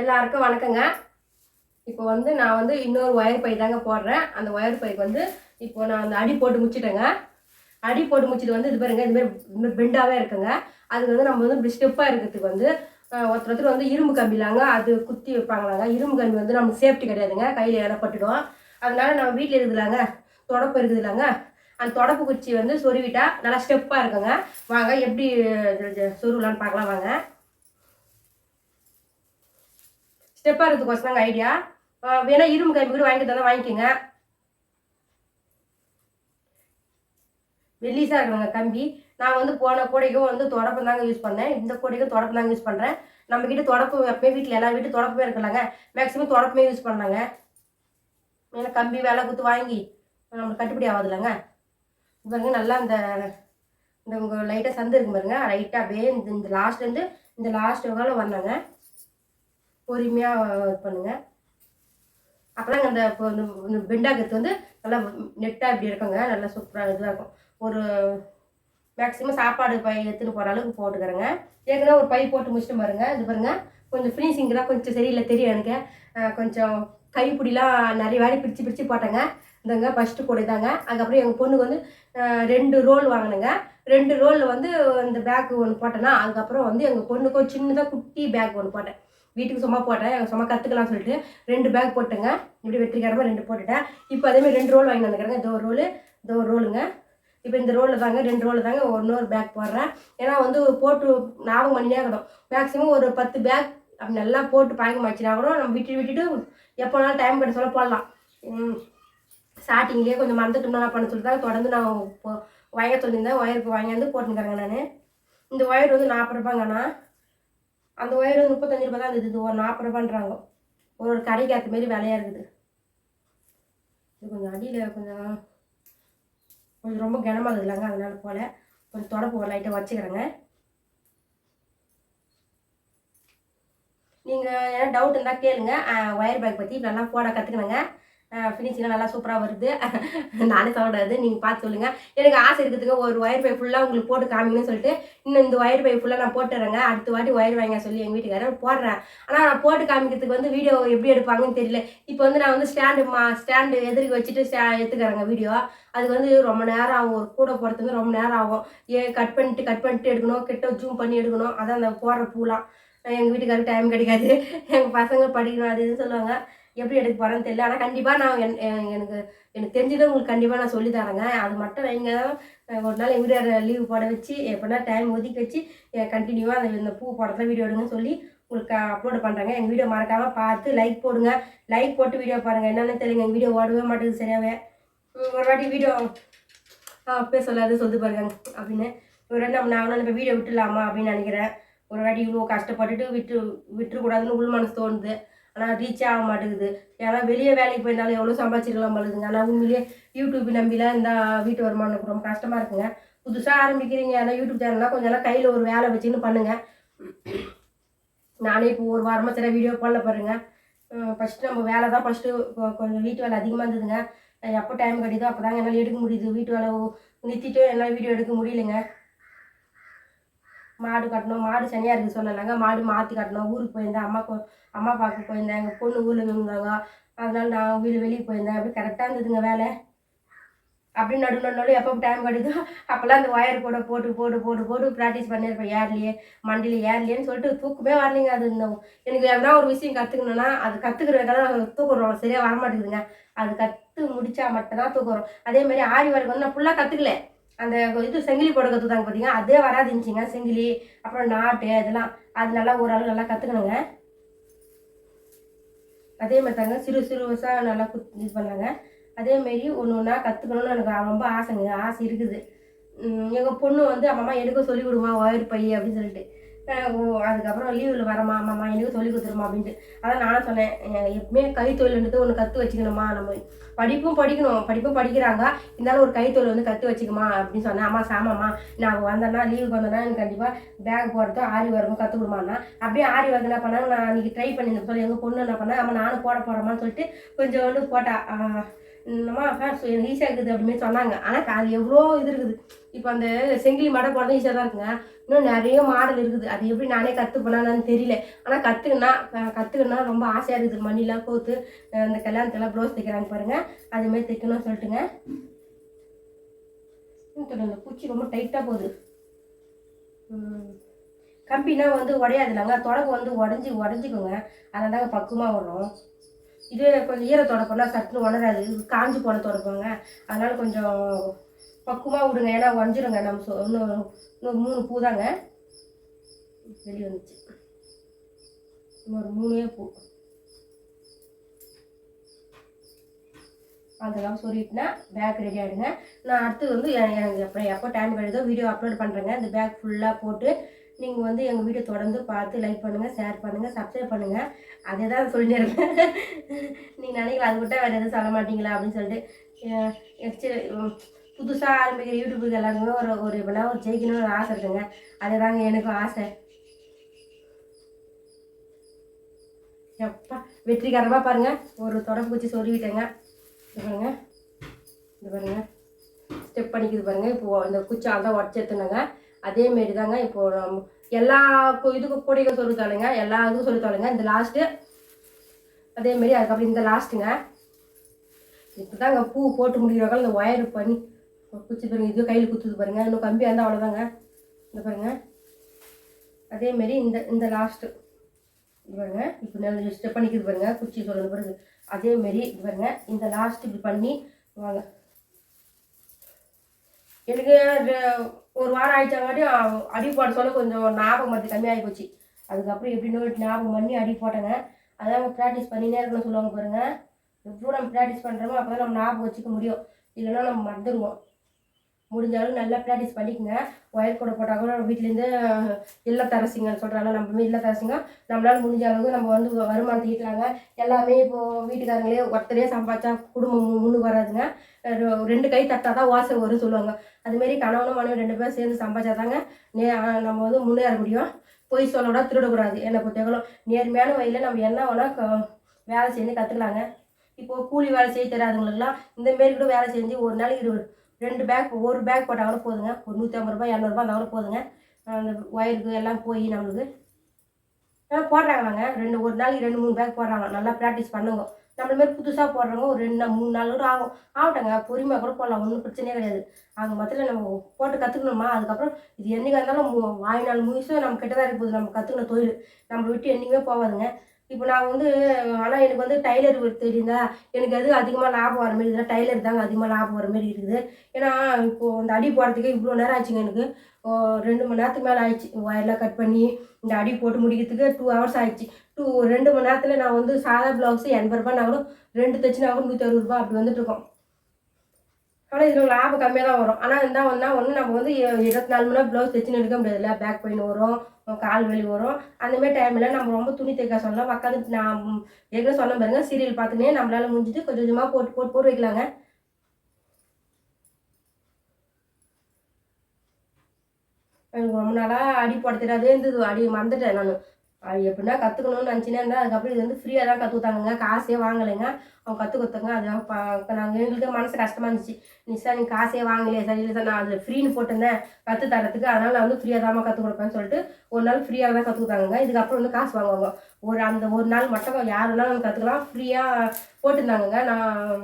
எல்லாருக்கும் வணக்கங்க. இப்போ வந்து நான் வந்து இன்னொரு ஒயர் பை தாங்க போடுறேன். அந்த ஒயர் பைக்கு வந்து இப்போ நான் அந்த அடி போட்டு முடிச்சிட்டேங்க. அடி போட்டு முடிச்சிட்டு வந்து இது பாருங்க இது மாதிரி பெண்டாகவே இருக்குங்க. அதுக்கு வந்து நம்ம வந்து இப்படி ஸ்டெப்பாக இருக்கிறதுக்கு வந்து ஒருத்தர் ஒருத்தர் வந்து இரும்பு கம்பிலாங்க அது குத்தி வைப்பாங்களாங்க. இரும்பு கம்பி வந்து நம்ம சேஃப்டி கிடையாதுங்க. கையில் இடப்பட்டுடும் அதனால நம்ம வீட்டில் இருக்குதுலாங்க. தொடப்பு இருக்குதுலாங்க. அந்த தொடப்பு குச்சி வந்து சொருவிட்டா நல்லா ஸ்டெப்பாக இருக்குங்க. வாங்க எப்படி சொருவலான்னு பார்க்கலாம் வாங்க. ஸ்டெப்பாக இருக்கிறதுக்கோசம் தாங்க ஐடியா வேணா இரும்பு கம்பி கூட வாங்கி தந்தா வாங்கிக்கோங்க. வெள்ளிஸாக இருக்குங்க கம்பி. நான் வந்து போன கூடைக்கும் வந்து தொடப்பம் தாங்க யூஸ் பண்ணேன். இந்த கூடைக்கும் தொடப்பம் தாங்க யூஸ் பண்ணுறேன் நம்ம கிட்ட தொடப்பு எப்பயும் வீட்டில் எல்லா வீட்டு தொடப்பமே இருக்கலாங்க. மேக்ஸிமம் தொடப்பமே யூஸ் பண்ணாங்க ஏன்னா கம்பி வேலை குத்து வாங்கி நம்மளுக்கு கட்டுப்படி ஆகாதுல்லங்க. இது பாருங்க நல்லா இந்த இந்த உங்கள் லைட்டாக சந்து இருக்கு பாருங்க. லைட்டாக அப்படியே இந்த லாஸ்ட்லேருந்து இந்த லாஸ்ட் வகையில் வந்தாங்க. பொறுமையாக இது பண்ணுங்க. அப்போதாங்க அந்த இப்போ இந்த பெண்டாகத்து வந்து நல்லா நெட்டாக இப்படி இருக்குங்க. நல்லா சூப்பராக இதுவாக இருக்கும். ஒரு மேக்ஸிமம் சாப்பாடு பை எடுத்துன்னு போகிற அளவுக்கு போட்டுக்கிறேங்க. ஏற்கனவே ஒரு பை போட்டு முடிச்சுட்டு பாருங்க. இது பாருங்க. கொஞ்சம் ஃபினிஷிங்லாம் கொஞ்சம் சரியில்லை தெரியும் எனக்கு. கொஞ்சம் கைப்பிடிலாம் நிறைய வாடி பிரித்து பிரித்து போட்டேங்க. இந்தங்க ஃபஸ்ட்டு கூட தாங்க. அதுக்கப்புறம் எங்கள் பொண்ணுக்கு வந்து ரெண்டு ரோல் வாங்கினேங்க. ரெண்டு ரோலில் வந்து இந்த பேக் ஒன்று போட்டேன்னா அதுக்கப்புறம் வந்து எங்கள் பொண்ணுக்கும் சின்னதாக குட்டி பேக் ஒன்று போட்டேன். வீட்டுக்கு சும்மா போட்டேன் சும்மா கற்றுக்கலாம் சொல்லிட்டு ரெண்டு பேக் போட்டுங்க. இப்படி வெற்றிகரமாக ரெண்டு போட்டுட்டேன். இப்போ அதேமாதிரி ரெண்டு ரோல் வாங்கி வந்துக்கிறேங்க இந்த ஒரு ரோலு இந்த ஒரு ரோலுங்க இப்போ இந்த ரோலில் தாங்க ரெண்டு ரோலில் தாங்க இன்னொரு பேக் போடுறேன். ஏன்னா வந்து போட்டு ஞாபகம் பண்ணினே இருக்கணும் மேக்ஸிமம் ஒரு பத்து பேக் அப்படி நல்லா போட்டு பாய்க்க மாச்சுனா கூட நம்ம விட்டு விட்டுட்டு எப்போனாலும் டைம் கிடைச்ச சொல்ல போடலாம். ஸ்டார்டிங்லேயே கொஞ்சம் மறந்துட்டோம்னா பண்ண சொல்லி தான் தொடர்ந்து நான் இப்போ வாங்க சொல்லியிருந்தேன் ஒயருக்கு வாங்கியாந்து போட்டுக்கிறேங்க நான். இந்த ஒயர் வந்து நாற்பது ரூபாங்கண்ணா அந்த ஒயரு முப்பத்தஞ்சு ரூபாய் தான் இருந்தது இது ஒரு நாற்பது ரூபான்றாங்க. ஒரு ஒரு கடைக்கு ஏற்ற மாரி விலையா இருக்குது. இது கொஞ்சம் அடியில் கொஞ்சம் கொஞ்சம் ரொம்ப கனமாக இல்லைங்க அதனால போல். கொஞ்சம் தொடப்பு ஒரு லைட்டாக வச்சுக்கிறேங்க. நீங்கள் ஏன்னா டவுட் இருந்தால் கேளுங்க. ஒயர் பேக் பற்றி நல்லா போட கற்றுக்கணுங்க ஃபினிஷிங்லாம் நல்லா சூப்பராக வருது. நானே சொல்லக்கூடாது நீங்கள் பார்த்து சொல்லுங்கள் எனக்கு ஆசை இருக்கிறதுக்கு ஒரு ஒயர் பை ஃபுல்லாக உங்களுக்கு போட்டு காமிங்கன்னு சொல்லிட்டு இன்னும் இந்த ஒயர் பை ஃபுல்லாக நான் போட்டுறேங்க. அடுத்த வாட்டி ஒயர் வாங்க சொல்லி எங்கள் வீட்டுக்காரர் போடுறேன். ஆனால் நான் போட்டு காமிக்கிறதுக்கு வந்து வீடியோ எப்படி எடுப்பாங்கன்னு தெரியல. இப்போ வந்து நான் வந்து ஸ்டாண்டு மா ஸ்டாண்டு எதிர்க்கு வச்சுட்டு ஸ்டா எடுத்துக்கிறேங்க வீடியோ அது வந்து ரொம்ப நேரம் ஆகும். ஒரு கூட போகிறதுக்கு ரொம்ப நேரம் ஆகும். ஏன் கட் பண்ணிட்டு கட் பண்ணிட்டு எடுக்கணும் கிட்ட ஜூம் பண்ணி எடுக்கணும். அதான் அந்த போடுற பூலாம். எங்கள் வீட்டுக்காரருக்கு டைம் கிடைக்காது. எங்கள் பசங்க படிக்கணும் அது இதுன்னு சொல்லுவாங்க. எப்படி எடுக்க போகிறேன்னு தெரியல. ஆனால் கண்டிப்பாக நான் என் எனக்கு எனக்கு தெரிஞ்சதை உங்களுக்கு கண்டிப்பாக நான் சொல்லி தரேங்க. அது மட்டும் வைங்க. தான் ஒரு நாள் எங்கள் லீவு போட வச்சு எப்படின்னா டைம் ஒதுக்கி வச்சு கண்டினியூவாக அந்த இந்த பூ போடுறதுல வீடியோ எடுங்கன்னு சொல்லி உங்களுக்கு அப்லோடு பண்ணுறேங்க எங்கள் வீடியோ மறக்காமல் பார்த்து லைக் போடுங்க. லைக் போட்டு வீடியோ பாருங்கள் என்னென்னு தெரியல எங்கள் வீடியோ ஓடவே மாட்டேங்குது சரியாவே. ஒரு வாட்டி வீடியோ அப்பே சொல்லாது சொல்லு பாருங்க. அப்படின்னு. ஒரு வாட்டி நம்ம நான் இப்போ வீடியோ விட்டுலாமா அப்படின்னு நினைக்கிறேன். ஒரு வாட்டி இவ்வளோ கஷ்டப்பட்டுட்டு விட்டு விட்டுறக்கூடாதுன்னு உள் மனசு தோணுது. ஆனால் ரீச் ஆக மாட்டேங்குது. ஏன்னா வெளியே வேலைக்கு போயிருந்தாலும் எவ்வளோ சம்பாதிச்சிருக்கலாம் பழுதுங்க ஆனால் உண்மையிலேயே யூடியூப் நம்பிலாம் இந்த வீட்டு வருமானம் ரொம்ப கஷ்டமாக இருக்குங்க. புதுசாக ஆரம்பிக்கிறீங்க. ஏன்னா யூடியூப் சேனல்லாம் கொஞ்சம் எல்லாம் கையில் ஒரு வேலை வச்சுன்னு பண்ணுங்க. நானே இப்போ ஒரு வாரமாக சில வீடியோ போடல பாருங்க. ஃபஸ்ட்டு நம்ம வேலை தான் ஃபஸ்ட்டு கொஞ்சம் வீட்டு வேலை அதிகமாக இருந்ததுங்க. எப்போ டைம் கிடைக்குதோ அப்போ தாங்க என்னால் எடுக்க முடியுது. வீட்டு வேலை நிறுத்திட்டு என்னால் வீடியோ எடுக்க முடியலைங்க. மாடு கட்டணும் மாடு சனியாக இருக்குது சொன்னாங்க மாடு மாற்றி கட்டணும். ஊருக்கு போயிருந்தேன். அம்மா அம்மா பார்க்க போயிருந்தேன். எங்கள் பொண்ணு ஊரில் இருந்தாங்க. அதனால நான் வீடு வெளியே போயிருந்தேன். அப்படி கரெக்டாக இருந்ததுங்க வேலை. அப்படி நடு நடுவில் எப்போ டைம் கிடைக்குதோ அப்போல்லாம் அந்த ஒயர் கூட போட்டு போட்டு போட்டு போட்டு ப்ராக்டிஸ் பண்ணியிருப்பேன். ஏர்லையே மண்டியில் ஏர்லையேன்னு சொல்லிட்டு தூக்கமே வரலைங்க. அது இந்த எனக்கு எதனா ஒரு விஷயம் கற்றுக்கணுன்னா அது கற்றுக்கிறதுக்காக தூக்குறோம் சரியாக வர மாட்டேங்குதுங்க அது கற்று முடிச்சா மட்டும்தான் தூக்குறோம் அதே மாதிரி ஆரி ஒர்க் வந்து நான் ஃபுல்லாக கற்றுக்கல அந்த இது செங்கிலி போட கற்றுதாங்க பார்த்தீங்க அதே வராதுச்சுங்க செங்கிலி அப்புறம் நாட்டு இதெல்லாம். அது நல்லா ஓரளவு நல்லா கற்றுக்கணுங்க அதே மாதிரி தாங்க சிறு சிறு நல்லா குத் இது பண்ணாங்க. அதேமாரி ஒன்று ஒன்றா கற்றுக்கணும்னு எனக்கு ரொம்ப ஆசைங்க. ஆசை இருக்குது. எங்கள் பொண்ணு வந்து அம்மா எனக்கு சொல்லி விடுமா ஒயர் பை அப்படின்னு சொல்லிட்டு. ஓ அதுக்கப்புறம் லீவில் வரமா அம்மா எனக்கு சொல்லி கொடுத்துருமா அப்படின்ட்டு. அதான் நானும் சொன்னேன். எப்பவுமே கைத்தொழில்ன்றது ஒன்று கற்று வச்சுக்கணுமா? நம்ம படிப்பும் படிக்கணும். படிப்பும் படிக்கிறாங்க. இருந்தாலும் ஒரு கைத்தொழில் வந்து கற்று வச்சுக்குமா அப்படின்னு சொன்னேன். அம்மா சாமாம்மா நான் வந்தேன்னா லீவுக்கு வந்தேன்னா எனக்கு கண்டிப்பாக பேக் போடுறதோ ஆரி வரமும் கற்றுக் கொடுமான்னா அப்படியே ஆரி வரது என்ன பண்ணாங்க? நான் அன்றைக்கி ட்ரை பண்ணியிருந்தேன். சொல்லி எங்கள் பொண்ணு என்ன பண்ணேன் அம்மா நானும் போட போகிறோமான்னு சொல்லிட்டு கொஞ்சம் வந்து போட்டா ஆஹ் என்னம்மா ஃபேஸ் எனக்கு ஈஸியாக இருக்குது அப்படின்னு சொன்னாங்க. ஆனால் அது எவ்வளோ இது இருக்குது? இப்போ அந்த செங்கிலி மாடை போடுறது ஈஸியாக தான் இருக்குங்க. இன்னும் நிறைய மாடல் இருக்குது. அது எப்படி நானே கற்றுப்பேனான்னு தெரியல. ஆனால் கற்றுக்கினா கற்றுக்கினா ரொம்ப ஆசையாக இருக்குது. மணிலாம் கோத்து அந்த இந்த கல்யாணத்துலாம் ப்ளவுஸ் தைக்கிறாங்க பாருங்கள் அதுமாரி தைக்கணும்னு சொல்லிட்டுங்க. இன்னும் தெரியல, இந்த குச்சி ரொம்ப டைட்டாக போகுது. ம். கம்பினா வந்து உடையாதுலங்க தொடக்கம் வந்து உடஞ்சி உடஞ்சிக்கோங்க. அதனால தாங்க பக்குவமாக வரும் இது கொஞ்சம் ஈர தொடப்பெல்லாம் சட்டுன்னு உணராது காஞ்சி போன தொடப்பங்க அதனால் கொஞ்சம் பக்குவமாக விடுங்க. ஏன்னா உடஞ்சிருங்க நம்ம சொ- இன்னும் இன்னொரு மூணு பூ தாங்க வெளியே வந்துச்சு. இன்னொரு மூணே பூ. அதெல்லாம் சொல்லிட்டுனா பேக் ரெடி ஆகிடுங்க நான் அடுத்து வந்து எனக்கு எப்போ எப்போ டைம் கிடையாதோ வீடியோ அப்லோட் பண்ணுறேங்க இந்த பேக் ஃபுல்லாக போட்டு நீங்கள் வந்து எங்கள் வீடியோ தொடர்ந்து பார்த்து லைக் பண்ணுங்கள் ஷேர் பண்ணுங்கள் சப்ஸ்கிரைப் பண்ணுங்கள் அதே தான் சொல்லிட்டு இருக்கேன். நீங்கள் நினைக்கல அது விட்டால் வேறு எதுவும் சொல்ல மாட்டீங்களா அப்படின்னு சொல்லிட்டு. புதுசாக ஆரம்பிக்கிற யூடியூபுக்கு எல்லாருக்குமே ஒரு ஒரு இப்போலாம் ஒரு ஜெயிக்கணும்னு ஒரு ஆசை இருக்குங்க. அதே தாங்க எனக்கும் ஆசை. எப்பா வெற்றிகரமாக பாருங்கள் ஒரு தொடப்பு வச்சு சொல்லிக்கிட்டேங்க இது பாருங்க. இது பாருங்க. ஸ்டெப் பண்ணிக்குது பாருங்கள் இப்போ இந்த குச்சி தான் உடச்சி எடுத்துனாங்க. அதே மாரி தாங்க இப்போ எல்லா இதுக்கு இதுக்கும் கூடைகள் சொல்லி எல்லா இதுக்கும் சொல்லி இந்த லாஸ்ட்டு அதேமாரி அதுக்கப்புறம் இந்த லாஸ்ட்டுங்க இப்போ தாங்க பூ போட்டு முடிக்கிறவங்க இந்த ஒயர் பண்ணி குச்சி பாருங்க இது கையில் குத்துது பாருங்க இன்னும் கம்பியாக இருந்தால் அவ்வளோதாங்க இந்த பாருங்க. அதேமாரி இந்த இந்த லாஸ்ட்டு இது பாருங்க இப்போ நல்ல ஸ்டெப் பண்ணிக்கிறது பாருங்க குச்சி சொல்லணும் பாருங்க. அதேமாரி இது பாருங்க இந்த லாஸ்ட் இப்படி பண்ணி வாங்க. எனக்கு ஒரு வாரம் ஆயிடுச்சாங்காட்டி அ- அடி போட சொல்ல கொஞ்சம் ஞாபகம் மத்தி கம்மியாகி போச்சு. அதுக்கப்புறம் எப்படின்னு ஞாபகம் பண்ணி அடி போட்டேங்க. அதான் ப்ராக்டிஸ் பண்ணினே இருக்கணும்னு சொல்லுவாங்க பாருங்க. எவ்வளோ நம்ம ப்ராக்டிஸ் பண்ணுறோமோ அப்போ தான் நம்ம ஞாபகம் வச்சுக்க முடியும். இல்லைன்னா நம்ம மறந்துடுவோம். முடிஞ்ச அளவு நல்லா ப்ராக்டிஸ் பண்ணிக்கங்க. ஒயர் கூட போட்டால் கூட நம்ம வீட்டிலேருந்து இல்லத்தரசிங்க சொல்கிறாங்க நம்ம இல்லத்தரசிங்க நம்மளால முடிஞ்ச அளவுக்கு நம்ம வந்து வருமானத்தை ஈட்டலாங்க. எல்லாமே இப்போது வீட்டுக்காரங்களே ஒருத்தரே சம்பாதிச்சா குடும்பம் மு- முன்னுக்கு வராதுங்க. ரெண்டு கை தட்டா தான் வாசல் வரும்னு சொல்லுவாங்க. அதுமாரி கணவனும் மனைவி ரெண்டு பேரும் சேர்ந்து சம்பாதிச்சாதாங்க நே நம்ம வந்து முன்னேற முடியும். பொய் சொல்ல திருடக்கூடாது. என்னை பொறுத்தவரைக்கும் நேர்மையான வழியில் நம்ம என்ன வேணால் க- வேலை செஞ்சு கற்றுக்கலாங்க இப்போ கூலி வேலை செய்ய தெரியாதவங்களுக்குலாம் இந்தமாரி கூட வேலை செஞ்சு ஒரு நாளைக்கு இருபது ரெண்டு பேக் ஒரு பேக் போட்டால் கூட போதுங்க. ஒரு நூற்றி ஐம்பது ரூபாய் இரநூறுபா இருந்தாலும் கூட போதுங்க. அந்த ஒயருக்கு எல்லாம் போய் நம்மளுக்கு. ஆ போடுறாங்களாங்க ரெண்டு ஒரு நாளைக்கு ரெண்டு மூணு பேக் போடுறாங்க. நல்லா ப்ராக்டிஸ் பண்ணுங்க. நம்மள மாதிரி புதுசாக போடுறவங்க ஒரு ரெண்டு நாள், மூணு நாள் கூட ஆகும். ஆகட்டுங்க. பொறுமையாக கூட போடலாம். ஒன்றும் பிரச்சனையே கிடையாது. அவங்க மொத்தத்தில் நம்ம போட்டு கற்றுக்கணுமா அதுக்கப்புறம் இது என்றைக்காக இருந்தாலும் வாய் நாள் முழுசும் நம்ம கிட்ட தான் போகுது. நம்ம கற்றுக்கணும் தொழில். நம்ம விட்டு என்றைக்குமே போகாதுங்க. இப்போ நான் வந்து ஆனால் எனக்கு வந்து டைலர் தெரியுதா? எனக்கு எது அதிகமாக லாபம் வர மாதிரி இருக்குதுன்னா டைலர் தாங்க அதிகமாக லாபம் வர மாதிரி இருக்குது. ஏன்னா இப்போது அந்த அடி போடுறதுக்கே இவ்வளோ நேரம் ஆச்சுங்க எனக்கு. ரெண்டு மணி நேரத்துக்கு மேலே ஆயிடுச்சு. ஒயர்லாம் கட் பண்ணி இந்த அடி போட்டு முடிக்கிறதுக்கு டூ ஹவர்ஸ் ஆயிடுச்சு. டூ ரெண்டு மணி நேரத்தில் நான் வந்து சாதா ப்ளவுஸு எண்பது ரூபாய்னா நான் கூட ரெண்டு தைச்சுனா கூட நூற்றி அறுபது ரூபாய் அப்படி வந்துட்டு இருக்கோம். ஆனால் இதில் லாபம் கம்மியாக தான் வரும். ஆனால் இருந்தால் ஒன்றா ஒன்று நம்ம வந்து இருபத்தி நாலு மணி நேரம் ப்ளவுஸ் தைச்சுன்னு இருக்க முடியாதுல்ல. பேக் பெயின் வரும் கால் வலி வரும். அந்தமாரி டைமில் நம்ம ரொம்ப துணி தைக்க சொல்லலாம் உட்காந்து நான் ஏற்கனவே சொன்ன பாருங்க சீரியல் பார்த்துனே நம்மளால முடிஞ்சுட்டு கொஞ்சம் கொஞ்சமாக போட்டு போட்டு போட்டு வைக்கலாங்க. எனக்கு ரொம்ப நாளாக அடி போட தெரியாதே இருந்தது அடி மறந்துட்டேன் நான். அது எப்படின்னா கற்றுக்கணும்னு நினச்சினே இருந்தேன் அதுக்கப்புறம் இது வந்து ஃப்ரீயாக தான் கற்று காசே வாங்கலைங்க. அவங்க கற்றுக் கொடுத்தாங்க அது நாங்கள் எங்களுக்கு மனசு கஷ்டமாக இருந்துச்சு. நீ சார் நீ காசே வாங்கலையே சரி இல்லை சார் நான் அதில் ஃப்ரீன்னு போட்டிருந்தேன். கற்று தரத்துக்கு அதனால் நான் வந்து ஃப்ரீயாக தான் கற்றுக் கொடுப்பேன்னு சொல்லிட்டு ஒரு நாள் ஃப்ரீயாக தான் கற்றுக் கொடுத்தாங்க இதுக்கப்புறம் வந்து காசு வாங்குவாங்க. ஒரு அந்த ஒரு நாள் மட்டும் யார் வேணாலும் கற்றுக்கலாம் ஃப்ரீயாக போட்டிருந்தாங்கங்க. நான்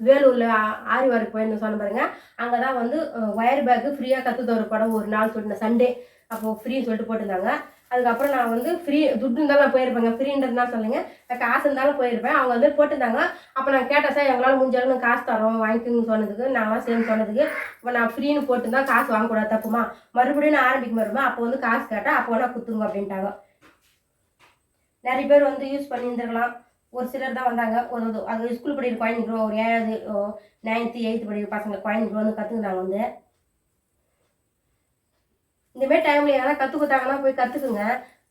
வேலூரில் ஆரி ஒர்க் போயிருந்தேன் சொன்ன பாருங்க. அங்கே தான் வந்து ஒயர் பேக்கு ஃப்ரீயாக கற்று தர படம் ஒரு நாள் சொல்லிட்டு சண்டே அப்போது ஃப்ரீன்னு சொல்லிட்டு போட்டிருந்தாங்க. அதுக்கப்புறம் நான் வந்து ஃப்ரீ துட்டு இருந்தாலும் நான் போயிருப்பேங்க. ஃப்ரீன்றதுனா சொல்லுங்க. நான் காசு இருந்தாலும் போயிருப்பேன். அவங்க வந்து போட்டுருந்தாங்க அப்போ நான் கேட்டேன் சார் எங்களால் முடிஞ்ச அளவுக்கு காசு தரோம். வாங்கிக்கோங்கன்னு சொன்னதுக்கு நாங்களாம் சேர்ந்து சொன்னதுக்கு இப்போ நான் ஃப்ரீன்னு போட்டுருந்தா காசு வாங்கக்கூடாது தப்புமா? மறுபடியும் நான் ஆரம்பிக்க வருவேன் அப்போ வந்து காசு கேட்டால் அப்போ வேணால் குத்துங்க அப்படின்ட்டாங்க. நிறைய பேர் வந்து யூஸ் பண்ணியிருந்துருக்கலாம். ஒரு சிலர் தான் வந்தாங்க. ஒரு இது- அது ஸ்கூல் படிக்கிற குழந்தைங்களும் ஒரு ஏழாவது நைன்த்து எயித்து படிக்கிற பசங்க குழந்தைங்களும் வந்து கற்றுக்குனாங்க வந்து. இந்தமாரி டைமில் யாராவது கற்றுக்கொடுத்தாங்கன்னா போய் கற்றுக்குங்க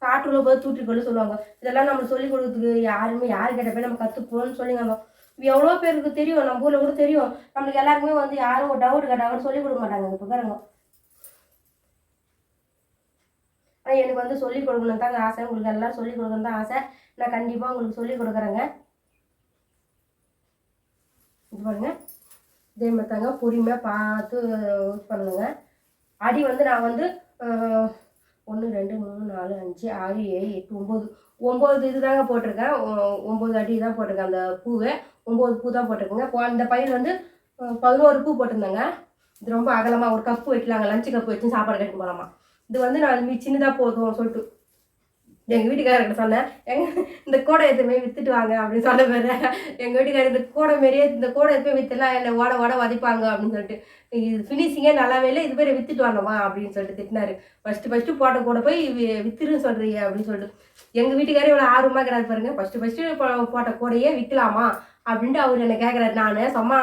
காற்றுள்ள போய் தூட்டிக்கொள்ள சொல்லுவாங்க. இதெல்லாம் நம்ம சொல்லிக் கொடுக்குறதுக்கு யாருமே யார் கேட்ட போய் நம்ம கற்றுப்போம்னு சொல்லி நம்ம எவ்வளோ பேருக்கு தெரியும்? நம்ம ஊரில் கூட தெரியும். நம்மளுக்கு எல்லாருக்குமே வந்து யாரும் ஒரு டவுட் கேட்டாங்கன்னு சொல்லிக் கொடுக்க மாட்டாங்க இப்போ பாருங்க. ஆனால் எனக்கு வந்து சொல்லிக் கொடுக்கணும் தாங்க ஆசை. உங்களுக்கு எல்லாம் சொல்லிக் கொடுக்கணும் தான் ஆசை. நான் கண்டிப்பாக உங்களுக்கு சொல்லிக் கொடுக்குறேங்க. இது பாருங்க. இதே மாதிரி தாங்க பொறுமையாக பார்த்து யூஸ் பண்ணணுங்க அடி வந்து நான் வந்து ஒன்று ரெண்டு மூணு நாலு அஞ்சு ஆறு ஏழு எட்டு ஒம்பது ஒம்பது இது தாங்க போட்டிருக்கேன். ஒம்பது அடி தான் போட்டிருக்கேன் அந்த பூவை. ஒம்பது பூ தான் போட்டிருக்கேங்க. இப்போ அந்த பையன் வந்து பதினோரு பூ போட்டிருந்தேங்க. இது ரொம்ப அகலமாக ஒரு கப்பு வைக்கலாங்க லஞ்சு கப்பு வச்சு சாப்பாடு கட்டி போகலாமா இது வந்து நான் சின்னதாக போதும் சொல்லிட்டு எங்கள் வீட்டுக்காரர்கிட்ட சொன்னேன் எங்க இந்த கூடை எதுவுமே வித்துட்டு வாங்க அப்படின்னு சொன்ன பேர். எங்கள் வீட்டுக்காரர் இந்த கூடை மாரியே இந்த கூடை எதுவுமே வித்துலாம் என்னை ஓட ஓட வதைப்பாங்க அப்படின்னு சொல்லிட்டு. இது ஃபினிஷிங்கே நல்லாவே இல்லை இது பேர் வித்துட்டு வாங்கம்மா அப்படின்னு சொல்லிட்டு திட்டினாரு. ஃபஸ்ட்டு ஃபஸ்ட்டு போட்ட கூட போய் வி- வித்துருன்னு சொல்கிறீங்க அப்படின்னு சொல்லிட்டு. எங்கள் வீட்டுக்காரே இவ்வளோ ஆர்வமாக கிடையாது பாருங்க. ஃபஸ்ட்டு ஃபஸ்ட்டு போட்ட கூடையே விற்கலாமா அப்படின்ட்டு அவர் என்ன கேட்குறாரு நான் சும்மா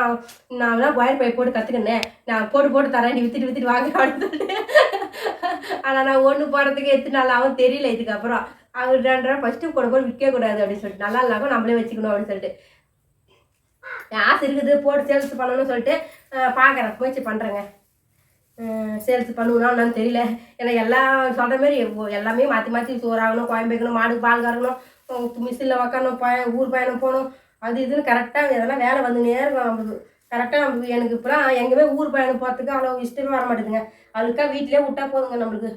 நான் தான் ஒயர் பை போட்டு கற்றுக்கினேன் நான் போட்டு போட்டு தரேன் நீ வித்துட்டு வித்துட்டு வாங்க அப்படின்னு சொல்லிட்டு. ஆனால் நான் ஒன்று போகிறதுக்கு எத்தனை நாள் ஆகும் தெரியல இதுக்கப்புறம். அவர் ரெண்டு ஃபஸ்ட்டு கூட போய் விற்கக்கூடாது அப்படின்னு சொல்லிட்டு நல்லா இல்லாமல் நம்மளே வச்சுக்கணும் அப்படின்னு சொல்லிட்டு. ஆசை இருக்குது போட்டு சேல்ஸ் பண்ணணும்னு சொல்லிட்டு பார்க்குறேன் முயற்சி பண்ணுறேங்க சேல்ஸ் பண்ணுவோம்னா தெரியல. ஏன்னா எல்லாம் சொல்கிற மாதிரி எல்லாமே மாற்றி மாற்றி சோறாகணும் குழம்பு வைக்கணும் மாடு பால் கறக்கணும் மிஷினில் உக்காணும் பய ஊர் பயணம் போகணும் அது இதுன்னு கரெக்டாக எதனா வேலை வந்து நேரம் ஆகுது. கரெக்டாக நம்மளுக்கு எனக்கு இப்போலாம் எங்கேயுமே ஊர் பயணம் போகிறதுக்கு அவ்வளோ இஷ்டமே வர மாட்டேங்குங்க அதுக்காக வீட்டிலே விட்டா போதுங்க நம்மளுக்கு.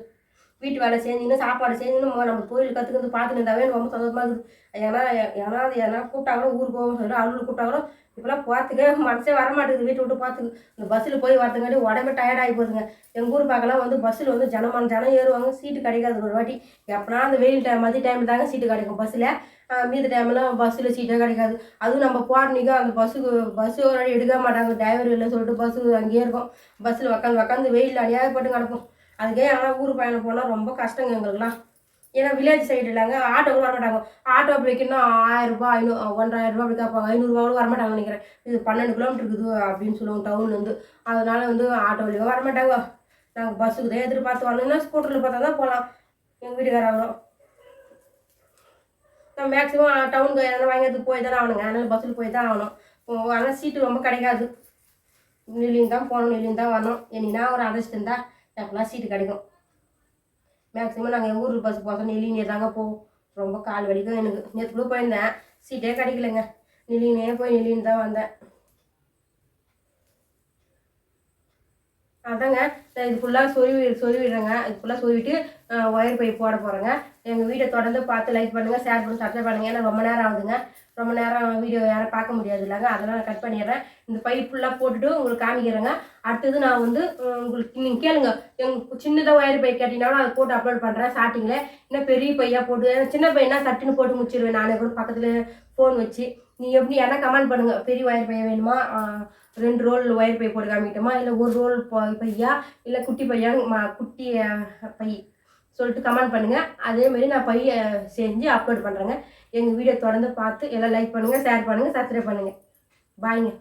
வீட்டு வேலை செஞ்சுன்னு சாப்பாடு செஞ்சுன்னு நம்ம கோயில் கற்றுக்கிறது பார்த்துட்டு இருந்தாவே எனக்கு ரொம்ப சந்தோஷமாக இருக்குது. ஏன்னா ஏன்னா அது எதனா கூப்பிட்டாங்களோ ஊருக்கு போகும் சொல்லிட்டு அலுவலு கூப்பிட்டாங்களோ இப்போலாம் போகிறதுக்கே மனசே வர மாட்டேங்குது. வீட்டை விட்டு பார்த்துக்கு இந்த பஸ்ஸில் போய் வரதுங்காட்டி உடம்பே டயர்டாகி போகுதுங்க. எங்கள் ஊர் பக்கம்லாம் வந்து பஸ்ஸில் வந்து ஜனமான ஜனம் ஏறுவாங்க. சீட்டு கிடைக்காது. ஒரு வாட்டி எப்போனா அந்த வெயில் டைம் மதிய டைம் தாங்க சீட்டு கிடைக்கும் பஸ்ஸில் மீதி டைம்லாம் பஸ்ஸில் சீட்டே கிடைக்காது. அதுவும் நம்ம போகிறனிக்கா அந்த பஸ்ஸுக்கு பஸ்ஸு ஒரு வாட்டி எடுக்க மாட்டாங்க. டிரைவர் இல்லை சொல்லிட்டு பஸ்ஸு அங்கேயே இருக்கும். பஸ்ஸில் உக்காந்து உக்காந்து வெயில் அநியாயப்பட்டு கிடக்கும். அதுக்கே ஆனால் ஊர் பயணம் போனால் ரொம்ப கஷ்டங்க எங்களுக்குலாம் ஏன்னா வில்லேஜ் சைடு இல்லைங்க. ஆட்டோ கூட வரமாட்டாங்க. ஆட்டோ அப்படி வைக்கணும் ஆயிரம் ரூபாய் ஐநூறு ஒன்றாயிரம் ரூபாய் அப்படி கேட்பாங்க. ஐநூறுரூவா கூட வரமாட்டாங்க நினைக்கிறேன். இது பன்னெண்டு கிலோமீட்டர் இருக்குது அப்படின்னு சொல்லுவோம் டவுன்லேருந்து அதனால வந்து ஆட்டோ வழியாக வரமாட்டாங்க. நாங்கள் பஸ்ஸுக்கு தான் எதிர்பார்த்து வரணும்னா ஸ்கூட்டரில் பார்த்தா தான் போகலாம். எங்கள் வீட்டுக்காரங்களும் நான் மேக்ஸிமம் டவுனுக்கு எதனா வாங்கிறதுக்கு போய் தானே ஆகணுங்க. அதனால் பஸ்ஸில் போய் தான் ஆகணும். ஆனால் சீட்டு ரொம்ப கிடைக்காது. நெல்லியும் தான் போகணும் நெல்லியும் தான் வரணும். என்னைனா ஒரு அதிர்ஷ்டம் இருந்தால் எப்போலாம் சீட்டு கிடைக்கும். மேக்ஸிமம் நாங்கள் எங்கள் ஊர் பஸ் போகிறோம் நெல்லினே தாங்க போவோம். ரொம்ப கால் வலிக்கும் எனக்கு. நேற்று கூட போயிருந்தேன். சீட்டே கிடைக்கலங்க. நெல்லினே போய் நெல்லின்னு தான் வந்தேன். அதாங்க நான் இது ஃபுல்லாக சொருவி சொருவிடுறேங்க இது ஃபுல்லாக சொருவிட்டு ஒயர் பைப் போட போகிறேங்க எங்கள் வீட்டை தொடர்ந்து பார்த்து லைக் பண்ணுங்கள் ஷேர் பண்ணி சப்ஸ்கிரைப் பண்ணுங்கள் ஏன்னா ரொம்ப நேரம் ஆகுதுங்க. ரொம்ப நேரம் வீடியோ யாரும் பார்க்க முடியாது இல்லைங்க. அதெல்லாம் நான் கட் பண்ணிடுறேன். இந்த பைப் ஃபுல்லாக போட்டுட்டு உங்களுக்கு காமிக்கிறேங்க. அடுத்தது நான் வந்து உங்களுக்கு நீங்கள் கேளுங்க. எங்கள் சின்னதாக ஒயர் பை கேட்டிங்கனாலும் அதை போட்டு அப்லோட் பண்ணுறேன் ஸ்டார்டிங்கில் என்ன பெரிய பையாக போட்டு சின்ன பையனா சட்டுன்னு போட்டு முடிச்சிருவேன் நானே. கூட பக்கத்தில் ஃபோன் வச்சு. நீ எப்படி யாரா கமெண்ட் பண்ணுங்கள் பெரிய ஒயர் பைய வேணுமா? ரெண்டு ரோல் ஒயர் பை போட்டு காமிக்கட்டுமா? இல்லை ஒரு ரோல் பையா? இல்லை குட்டி பையா? குட்டி பை. சொல்லிட்டு கமெண்ட் பண்ணுங்கள் அதேமாரி நான் பைய செஞ்சு அப்லோட் பண்ணுறேங்க எங்கள் வீடியோ தொடர்ந்து பார்த்து எல்லாம் லைக் பண்ணுங்கள் ஷேர் பண்ணுங்கள் சப்ஸ்கிரைப் பண்ணுங்கள் பாய்ங்க